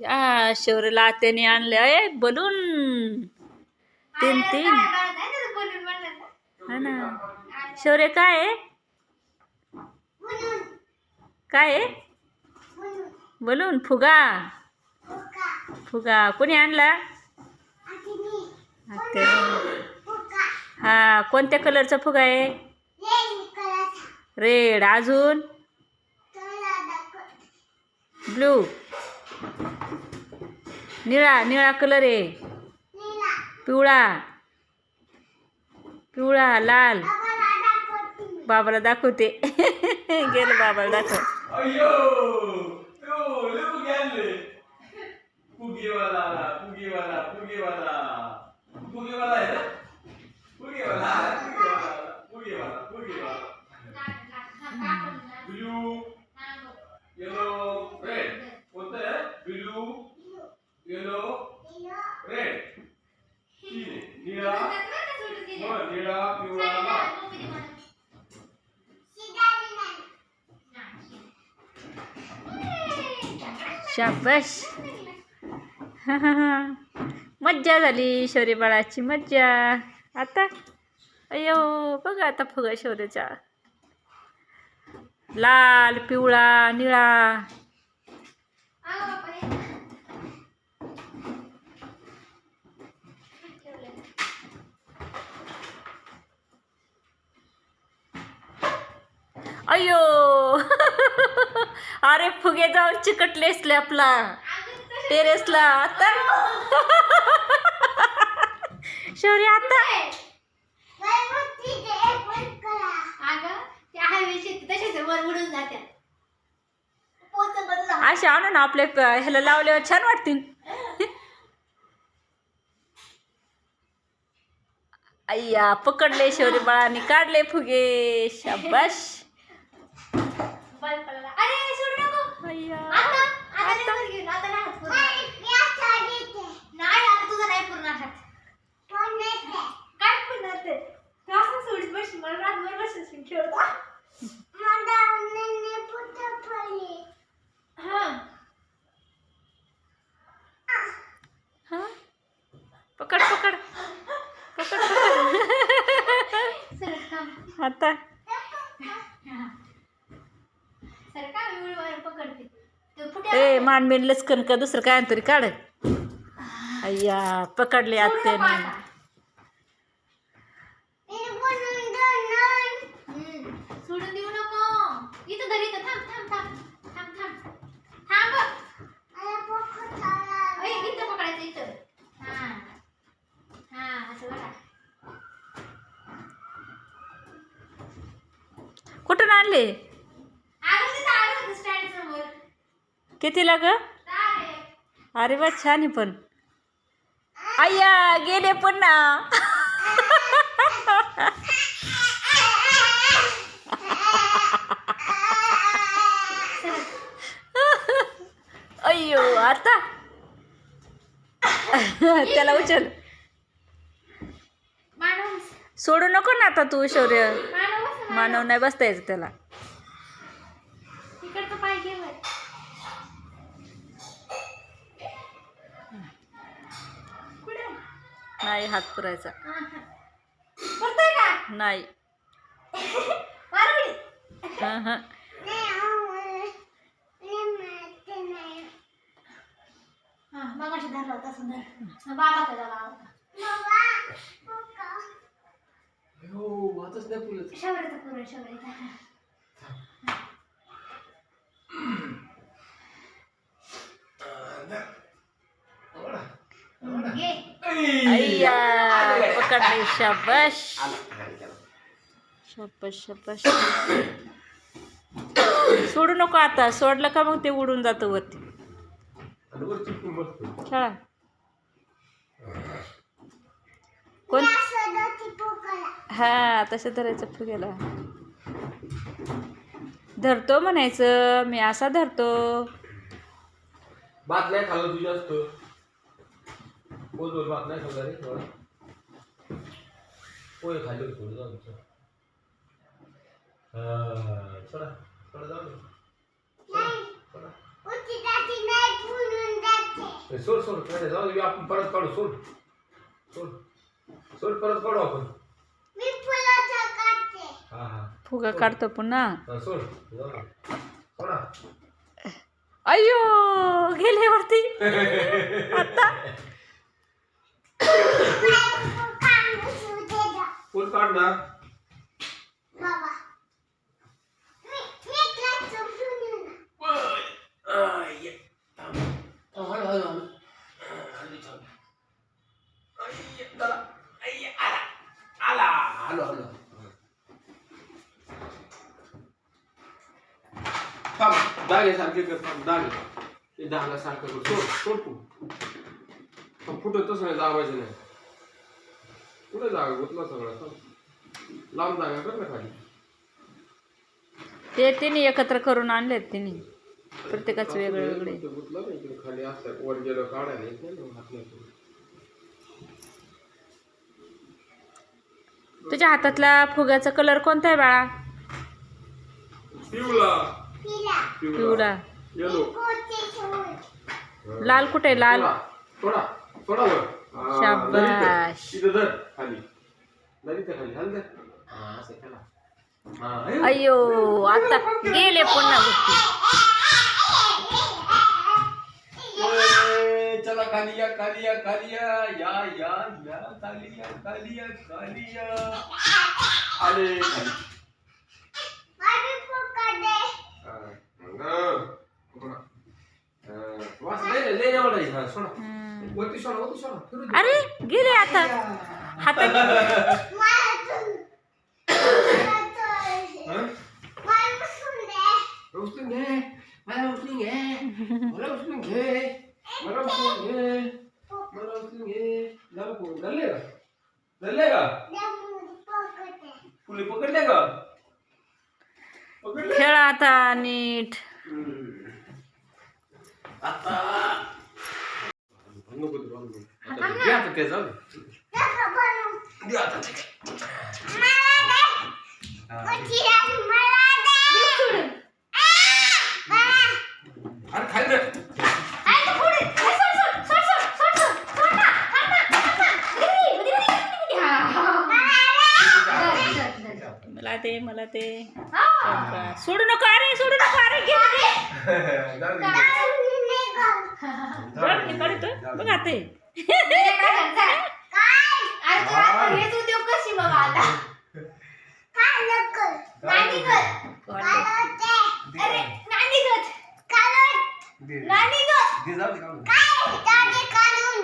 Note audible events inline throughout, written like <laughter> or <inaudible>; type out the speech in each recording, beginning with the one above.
या शौर्यला त्याने आणले. अय बलून. तीन तीन. हा ना. शौर्य काय आहे? काय आहे? बलून. फुगा. फुगा. कोणी आणला. हा कोणत्या कलरचा फुगा आहे? रेड अजून? ब्लू. निळा निळा कलर आहे. पिवळा. पिवळा लाल. बाबाला दाखवते. <laughs> गेलं बाबाला दाखव लय फुगे आणले फुगेवाला आला फुगेवाला फुगेवाला फुगेवाला आहे ना फुगेवाला आला, फुगेवाला आला, फुगेवाला फुगेवाला ब्लू येलो रेड कोणतं आहे ब्लू येलो रेड निळा निळा पिवळा शाबाश मज्जा झाली शौर्य बाळाची मज्जा. आता? अयो बघा आता फुगा शौर्याचा. लाल पिवळा निळा. अयो. <laughs> अरे फुगे जाऊन चिकटले स्लॅपला टेरेसला. आता. <laughs> शौर्य आता. अशा आणू ना आपले ह्याला लावल्यावर छान वाटतील. <laughs> अय्या पकडले शौर्य बाळाने काढले फुगे. शाबाश अरे सोडू नको अय्या आता आता नाही वर घेऊन, आता नाही हात पूर्ण. नाही आता तुझा नाही पूर्ण हात काय पूर्ण ते तू असं सोडीत बसशील मला रातभर बसशील खेळत हा हा पकड पकड पकड पकड सर थांब आता सर का मी उडवायला पकडते तो मानबीन लचकन का दुसरं काय तरी काढ. अय्या पकडले आत्याने सोडून देऊ नको. इथं धर इथं. थांब थांब थांब. थांब थांब. थांब. अय, इथं पकडायचं इथं. हा. हा असं बघा. कुठून आणले अगं तिथं आलं होतं स्टँड समोर कितीला ग अरे वा छान आहे पण. अय्या गेले पण ना. अय्यो आता? त्याला उचल. सोडू नको ना आता तू शौर्य. मानव नाही बसता यायचं त्याला तिकडचं पाय घे वर कुठे नाही हात पुरायचा. हा, हा. नाही. हं, हं. हा धर हा, बाबा त्याला बाबा हो वाचच नाही फुलत शबरीचं पुरण शबरीचं घे अय्या पकडले शाबाश. शाबाश शाबाश. सोडू नको आता. सोडलं का मग ते उडून जातं वरती. खेळा. कोण? हा तसं धरायचं फुग्याला. धरतो म्हणायचं. मी असा धरतो. भात नाही खाल्लं तुझी असतो. बोल बोल भात नाही खाल्ला रे पोहे खाल्ले थोडं जाऊ दे. हा, चला चला जाऊ दे. चला, चला. हे सोड सोड काय जाऊ दे आपण परत काढू सोड. सोड. सोड परत काढू आपण. मी फुलाचं काढते. हा हा. फुगा काढतो पुन्हा. सोड. सोडा अयो गेले वरती. आता <laughs> काढून शिव दे जा. कोण काढणार बाबा मी मी काय समजून येऊ ना दागे सारखे कर थांब दागे ते दागा सारखं कर सोड सोड तू थांब, फुटतच नाही दाबायचं नाही कुठे जागा गुतला सगळा थांब. लांब जागा कर ना खाली. ते तिने एकत्र करून आणलेत तिने. प्रत्येकाचं वेगळे वेगळे ते गुतलं नाही इकडे खाली असतात वर गेलं काढायला येत नाही ना हात नाही करून. तुझ्या हातातला फुग्याचा कलर कोणता आहे बाळा? पिवळा. येलो शिव लाल कुठे आहे? लाल. थोडा थोडा वर शाबाश. नदीत. इथं धर खाली नदीच्या खाली हाल धर हा असं केला हा अयो. अयो आता गेले पुन्हा गोष्टी ए, चला खाली या खाली या खाली या या या या खाली या खाली या खाली या आले खाली हा, मग. पकडा. हा, वास लय लय एवढा आहे. हा, सोडा. वरती सोडा वरती सोडा फिरू दे. अरे गेले आता हातात <laughs> मला तू- मला तू- हा? मला उचलून दे. उचलून घे मला उचलून घे मला उचलून घे मला उचलून घे मला उचलून घे झालं कोण धरले का धरले का दे मला पकडते. फुले पकडले का पकडले खेळा आता नीट हम्म. आता नको ते, नको. आता दे आता ते जाऊ दे. नको बनवू. दे आता ते. मला दे. हा. उची आहे, मला दे. आ, मला. अरे खाली दे. आई, तू पुढे. ए, सोड, सोड, सोड, सोड, सोड, सोड. सोड ना, सोड ना, सोड ना. उडी, उडी, उडी, उडी, उडी. मला दे. मला ते. सोडू नको अरे सोडू नको अरे घे हे <laughs> बघ आता हे. काय? काय नको? नानी गं. काय होते? अरे, नानी गं. काय होते? दे. नानी गं. दे जाऊ दे, काढून. काय? दाढी काढून.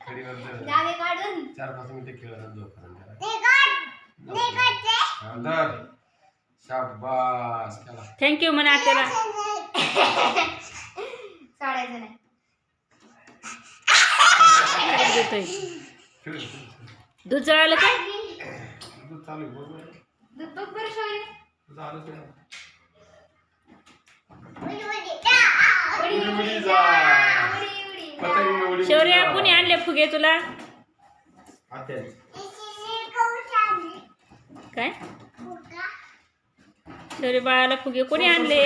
खडीवर धर. दाढी काढून. चार पाच मिनिटं खेळत झोपर्यंत निघत. निघते. हा, धर शाबास खेळा थँक्यू म्हणा आत्याला नाही. खेळ दूध जळालं काय दूध बघ बरं शौर्य. कुणी आणले फुगे तुला. काय. शौर्य बाळाला फुगे कोणी आणले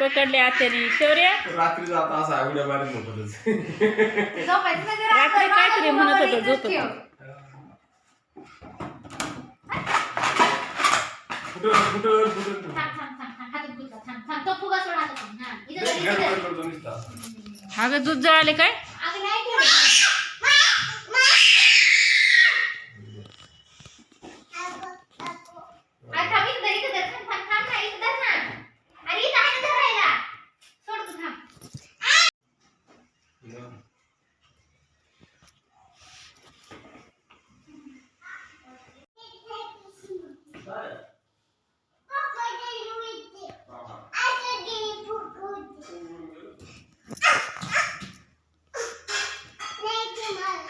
पकडले आत्याने शौर्य रात्री जाता असा उड्या मारीत झोपतच झोपायचं नाही जरा. रात्री काहीतरी म्हणत होतं इथंच झोपत ठेव. फुटून फुटून फुटून थांब, थांब, थांब, थांब. हातात गुंतला. थांब, थांब. तो फुगा सोड हातातून. हा. इथं धर, धर. अगं दूध जळाले काय अगं नाही. अरे थांब, इथं धर, इथं धर. थांब, थांब, थांब ना, इथं धर ना. अरे इथं आहे ना धरायला. सोड तू, थांब.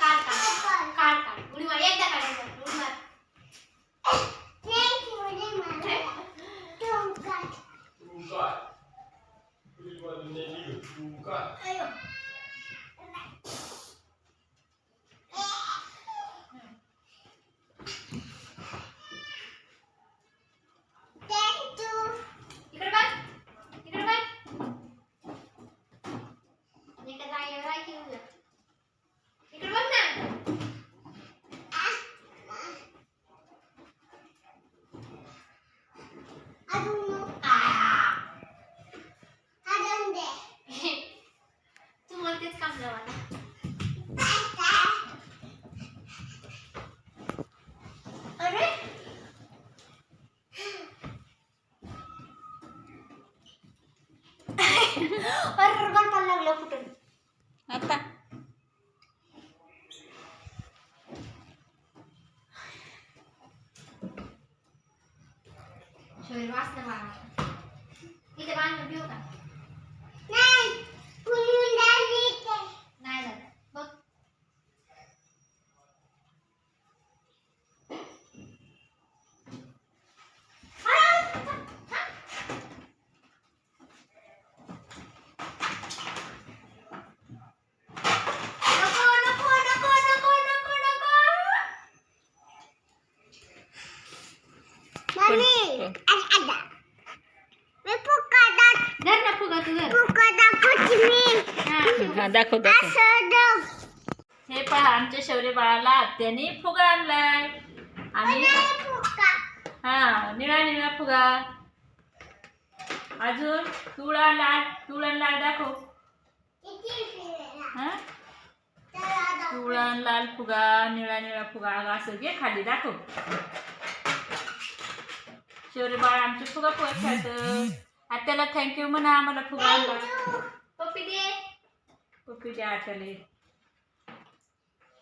काढ, काढ. काढ, काढ. उडी मार. एकदा काढायचं. उडी मार. अयो. इकडे बघ. इकडे बघ. वाचलं मला अरे अरे गंटाला लागलं कुठं आता शरीर वाचलं मला इथे बांधून ठेवू का नाही नाही झालं बघ नको नको नको नको नको नको मम्मी, धर ना फुगा तू धर हा. दाखव दाखव. हे पहा आमच्या शौर्य बाळाला आत्याने फुगा आणलाय. आणि हा निळा निळा फुगा. अजून तुळा लाल तुळण लाल दाखव. हा? लाल फुगा निळा निळा फुगा असं घे खाली दाखव. शौर्य बाळ आमचे फुगा फुगा खेळत आत्याला थँक्यू म्हणा आम्हाला फुगा आणला पप्पी दे. पप्पी द्या आत्याला.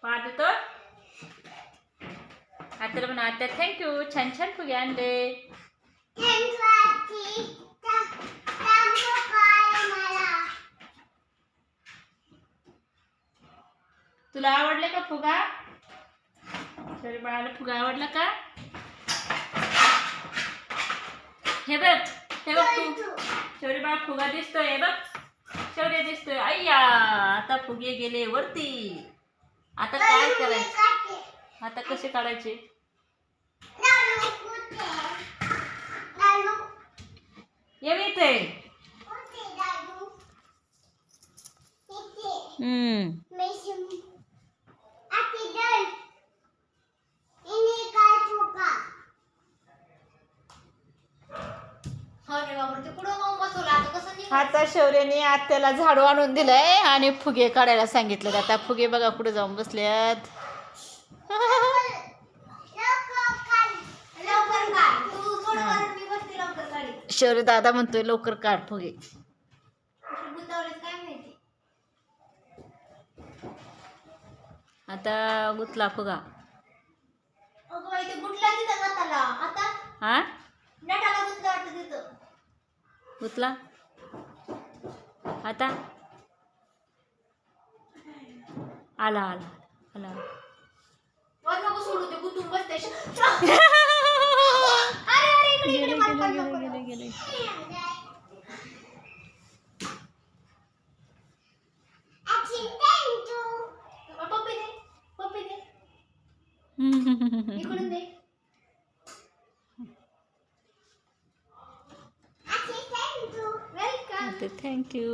पाहत होतो? आत्याला म्हणा आत्या थँक्यू छान छान फुगे आणले. तुला आवडले का फुगा? शौर्य बाळाला फुगा आवडला का? हे बघ हे बघ तू? शौर्य बाळ फुगा दिसतोय बघ. शौर्य दिसतोय. अय्या आता फुगे गेले वरती. आता काय करायचं? आता कसे काढायचे? ये इथे. हम्म अरे बापरे ते कुठं जाऊन बसवलं आता शौर्याने आत्याला झाडू आणून दिलंय आणि फुगे काढायला सांगितलं आता फुगे बघा कुठे जाऊन बसल्यात. शौर्य दादा म्हणतोय लवकर काढ फुगे. आता गुतला फुगा. हा नटाला. गुंतलं. आता? आला आला आला. वर नको सोडू ते गुंतून बसते अरे अरे इकडे इकडे मला पण नको. गेले गेले पप्पी दे पप्पी दे इकडून दे वेलकम ते थँक्यू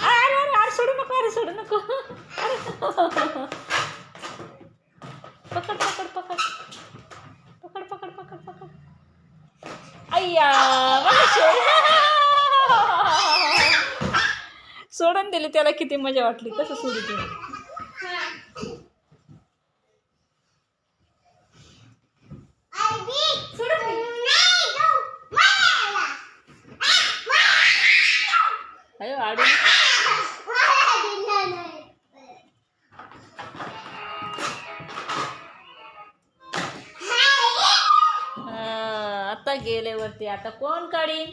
अरे अरे अरे सोडू नको अरे सोडू नको अरे. पकड पकड पकड पकड. पकड पकड पकड अय्या सोडून दिले त्याला किती मजा वाटली. कसं सोडू ते? हा, आता गेले वरती आता कोण काढीन?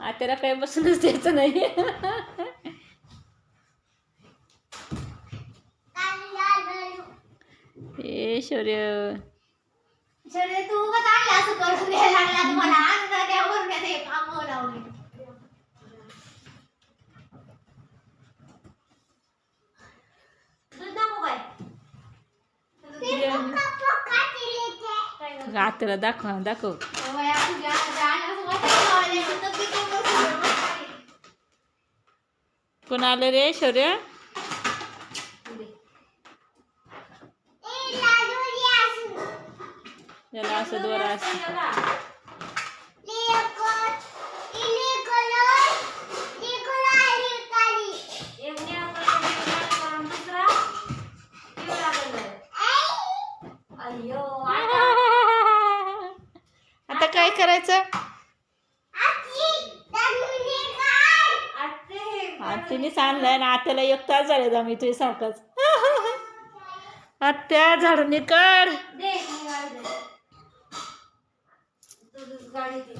आत्याला काही बसूनच द्यायचं नाही. ए शौर्य. शरीर तू उगाच आणलं असं करून द्यायला लागला. तुम्हाला आणून द्यावर वरून ते कामावर लावले दूध नको काय काय गं? आत्याला दाखव हा, दाखव बाया, तुझ्या हातात आणलं असं वाटायला लावलंय, पण तब्येत नाही दाखव बसली. कोण आलं रे शौर्य याला असं दोरा असं आत्याला एक तास झाले जा मी तुझ्या सारखाच आत्या झाडून कर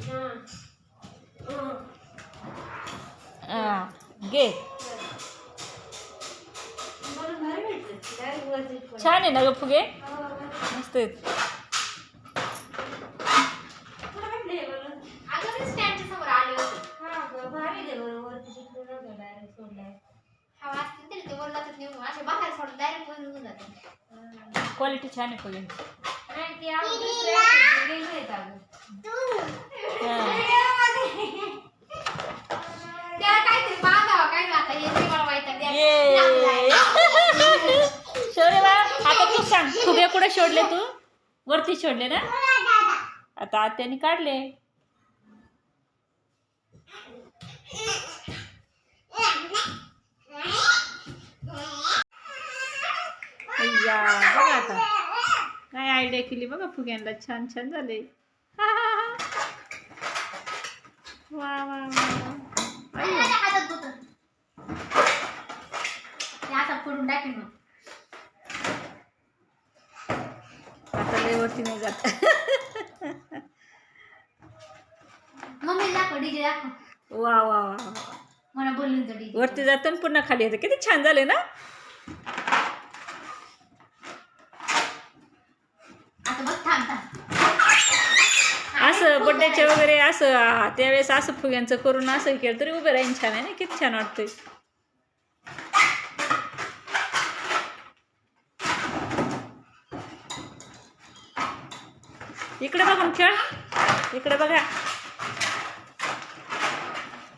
हा हं. हा, घे. छान आहे ना ग फुगे? हो, मस्त आहेत हवा असते तरी ते वर जातात निघून असे बाहेर सोडून डायरेक्ट वर निघून जाते. क्वालिटी छान आहे फुगे नाही ते आम्ही दुसऱ्या वेगळे आहेत अगं. त्याला काहीतरी बांधावं काय ना आता? हे मला बा तू सांग फुगे कुठे शोधले तू? वरती शोधले ना? आता आत्याने काढले. अय्या बघा आता. काय आयडिया केली बघा फुग्यांना. छान छान झाले. वा वा आता लय वरती नाही जात. मम्मी दाखव डीजे दाखव वा वा वा. मला बोलून वरती जातं पुन्हा खाली येतं. किती छान झाले ना आता बघ थांब थांब असं बड्डेच्या वगैरे असं त्यावेळेस असं फुग्यांचं करून असं केलं तरी उभे राहीन छान आहे ना किती छान वाटतंय. इकडे बघून खेळ. इकडे बघा.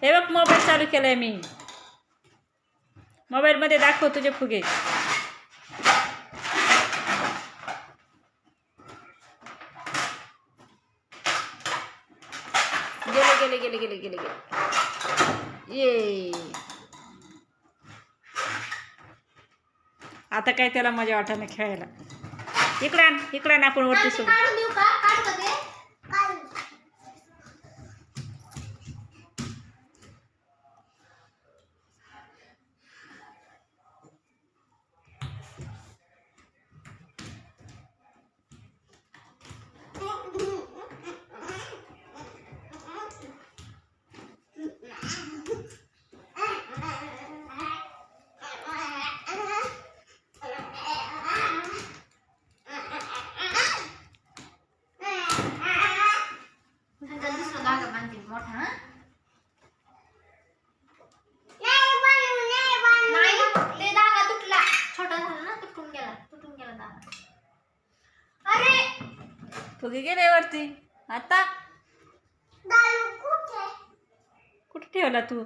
हे बघ मोबाईल चालू केलाय मी. मोबाईलमध्ये दाखव तुझे फुगे. गेले गेले गेले. ये. आता काय त्याला मजा वाटाने खेळायला. इकडे आण इकडे आण आपण वरती सोडू. फुगे गेले वरती? आता? कुठे? ठेवला तू?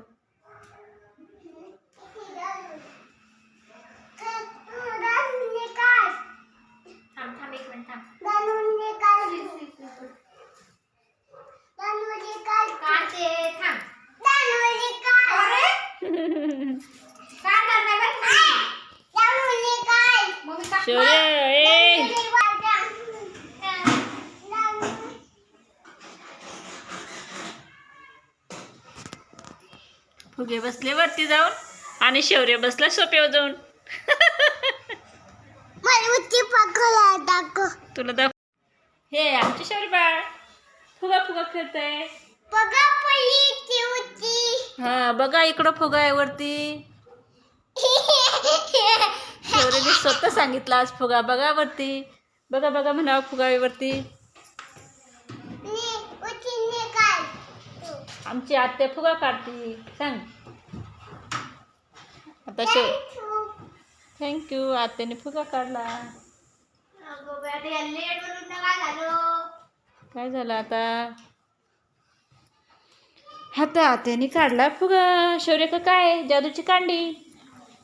थांब <laughs> फुगे बसले वरती जाऊन आणि शौर्य बसला सोप्यावर जाऊन. तुला दाख हे आमचे शौर्य बाळ. फुगा फुगा खेळतय. हा बघा इकडं फुगा आहे वरती. शौर्यने स्वतः सांगितलं आज फुगा बघा वरती. बघा बघा म्हणावं फुगा आहे वरती. आमची आत्या फुगा काढते. सांग. आता शेव थँक्यू आत्याने फुगा काढला. काय झालं आता? आता आत्याने काढला फुगा. शौर्य का काय? जादूची कांडी.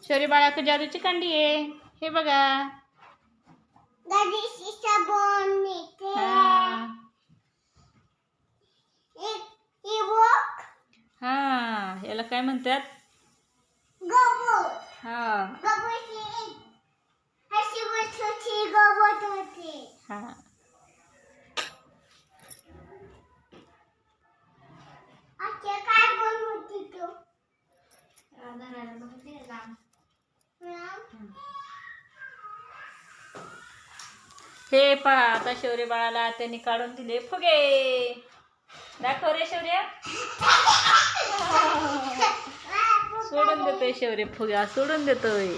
शौर्य बाळा का जादूची कांडी आहे. हे बघा. हा याला काय म्हणतात? हा. हा? हे पहा आता शौर्य बाळाला त्यांनी काढून दिले फुगे. दाखव रे शौर्य. <laughs> सोडून देतोय शौर्य फुगा सोडून देतोय.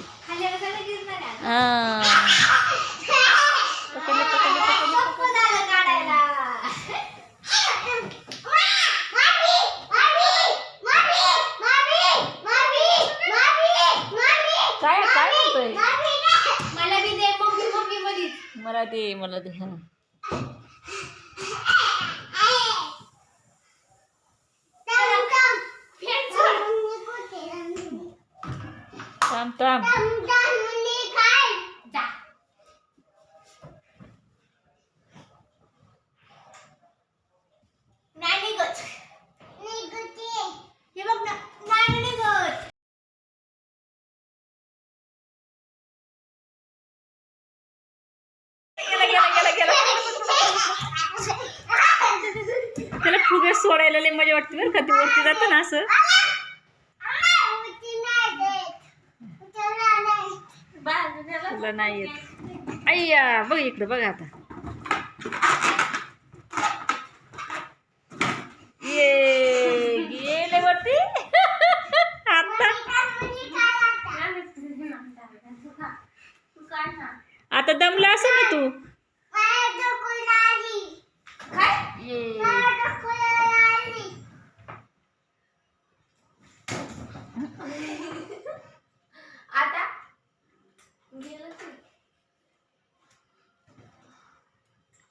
हा. काय काय म्हणतोय? मला मधीच. मला दे मला दे हा फेट सोड. थांब थांब जा. हे बघ ना नाणी निघत गेला गेला गेला गेला त्याला फुगे सोडायला लय मजा वाटते बरं का? ती वरती जातं ना असं. तुला नाही येत. अय्या बघ इकडं बघ आता. ये गेले वरती. आता. आता दमला असं ना तू काय ये <laughs> आता?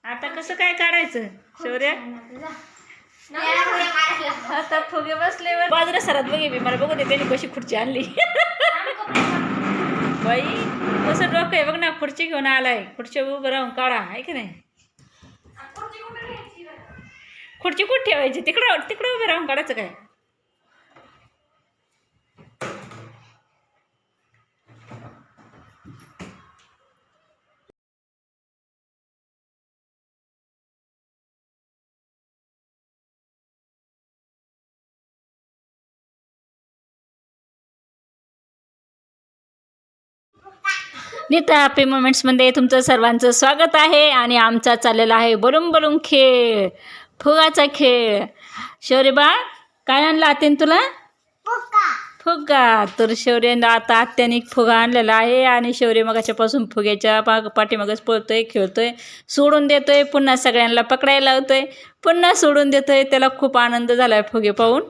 आता कसं काय काढायचं? शौर्य. आता फुगे बसले बाजूला सरात बघे मी मला बघू दे त्यांनी कशी खुर्ची आणली. बाई कसं डोकं आहे बघ ना खुर्ची घेऊन आलाय. खुर्ची उभं राहून काढा आहे की नाही आणि खुर्ची कुठे घ्यायची बरं? खुर्ची कुठं ठेवायची? तिकडं तिकडं उभं राहून काढायचं काय? नीता हॅपी मोमेंट्समध्ये तुमचं सर्वांचं स्वागत आहे आणि आमचा चाललेला आहे बलून बलून खेळ. फुगाचा खेळ. शौर्य बा काय आणला आत्याने तुला? फुगा. तर शौर्यानं आता आत्याने फुगा आणलेला आहे आणि शौर्य मगाच्यापासून फुग्याच्या पाग पाठीमागच पळतोय खेळतोय सोडून देतोय पुन्हा सगळ्यांना पकडायला लावतोय पुन्हा सोडून देतोय. त्याला खूप आनंद झाला आहे फुगे पाहून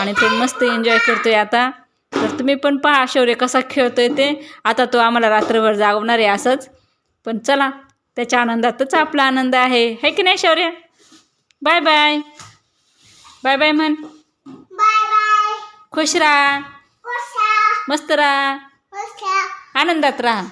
आणि तो मस्त एन्जॉय करतोय आता. तर तुम्ही पण पहा शौर्य कसा खेळतोय ते. आता तो आम्हाला रात्रभर जागवणार आहे असंच. पण चला त्याच्या आनंदातच आपला आनंद आहे. है की नाही Shaurya? Bye bye. Bye bye म्हण. Bye bye. खुश राहा. मस्त राहा. आनंदात राहा.